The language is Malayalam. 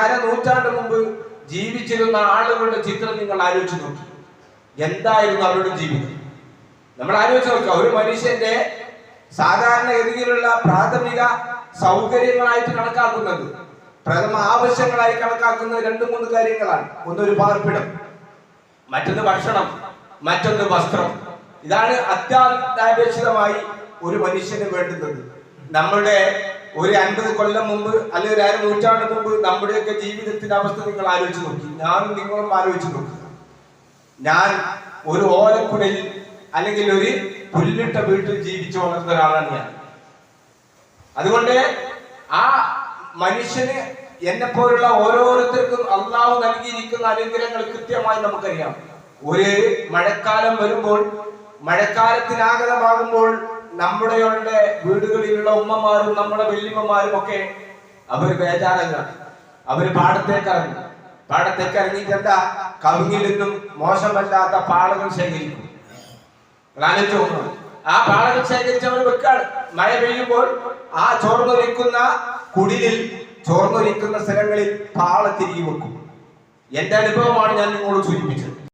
അര നൂറ്റാണ്ട് മുമ്പ് ജീവിച്ചിരുന്ന ആളുകളുടെ ചിത്രം നിങ്ങൾ ആലോചിച്ച് നോക്കി. എന്തായിരുന്നു അവരുടെ ജീവിതം? നമ്മൾ ആലോചിച്ച് നോക്കുക ഒരു മനുഷ്യന്റെ സാധാരണഗതിയിലുള്ള പ്രാഥമിക സൗകര്യങ്ങളായിട്ട് കണക്കാക്കുന്നത് പ്രഥമ ആവശ്യങ്ങളായി കണക്കാക്കുന്നത് രണ്ട് മൂന്ന് കാര്യങ്ങളാണ്. ഒന്നൊരു പാർപ്പിടം മറ്റൊന്ന് ഭക്ഷണം മറ്റൊന്ന് വസ്ത്രം. ഇതാണ് അത്യാപേക്ഷിതമായി ഒരു മനുഷ്യന് വേണ്ടുന്നത്. നമ്മുടെ ഒരു അൻപത് കൊല്ലം മുമ്പ് അല്ലെങ്കിൽ ഒരു അര നൂറ്റാണ്ട് മുമ്പ് നമ്മുടെയൊക്കെ ജീവിതത്തിന്റെ അവസ്ഥ നിങ്ങൾ ആലോചിച്ച് നോക്കി. ഞാനും നിങ്ങളും ആലോചിച്ച് നോക്കുക. ഞാൻ ഒരു ഓലക്കുടയിൽ അല്ലെങ്കിൽ ഒരു പുല്ലിട്ട വീട്ടിൽ ജീവിച്ചു വളർന്ന ഒരാളാണ് ഞാൻ. അതുകൊണ്ട് ആ മനുഷ്യന് എന്നെ പോലുള്ള ഓരോരുത്തർക്കും അള്ളാഹു നൽകിയിരിക്കുന്ന അനുഗ്രഹങ്ങൾ കൃത്യമായി നമുക്കറിയാം. ഒരു മഴക്കാലം വരുമ്പോൾ മഴക്കാലത്തിനാഗതമാകുമ്പോൾ നമ്മുടെയുടെ വീടുകളിലുള്ള ഉമ്മമാരും നമ്മുടെ വല്യമ്മമാരും ഒക്കെ അവർ ബേജാറങ്ങാണ് അവർ പാടത്തേക്കിറങ്ങി. പാടത്തേക്ക് എന്താ? കവുങ്ങിൽ നിന്നും മോശമല്ലാത്ത പാളകൾ ശേഖരിക്കും. ആലോചിച്ച്. ആ പാളകൾ ശേഖരിച്ചവർ വെക്കാണ്. മഴ പെയ്യുമ്പോൾ ആ ചോർന്നൊലിക്കുന്ന കുടിലിൽ ചോർന്നൊലിക്കുന്ന സ്ഥലങ്ങളിൽ പാള തിരികെ വെക്കും. എന്റെ അനുഭവമാണ് ഞാൻ നിങ്ങളോട് സൂചിപ്പിച്ചത്.